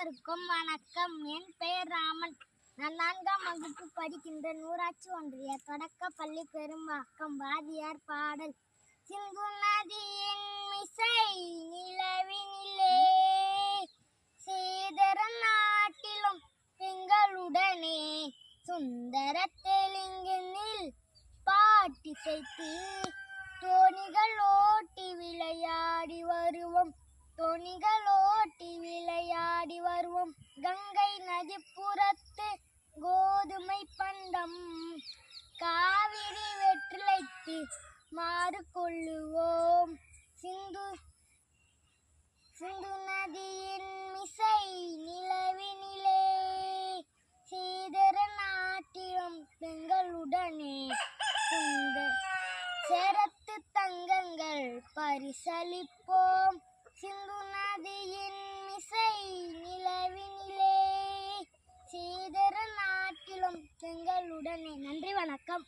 அனைவருக்கும் வணக்கம். என் பெயர் ராமன். நான் நான்காம் வகுப்பு படிக்கின்ற நூராட்சி ஒன்றிய தொடக்க பள்ளி பெரும்பாக்கம் வாதியார் பாடல். சிந்து நதியின் மிசை நிலவினிலே சீதர நாட்டிலும் எங்களுடனே சுந்தர தெலுங்கினில் பாட்டிசைத்து தோணிகள் ஓட்டி விளையாடி வருவோம். தோணிகள் ஓட்டி விளையாடி போவோம் கங்கை நதிப்புறத்து கோதுமை பண்டம் காவிரி வெற்றிலைக்கு மாறு கொள்ளுவோம். சிந்து சிந்து நதியின் மிசை நிலவினிலே சீதர நாட்டிலும் பெண்களுடனே சுந்த சேரத்து தங்கங்கள் பரிசளிப்போம். வணக்கம்.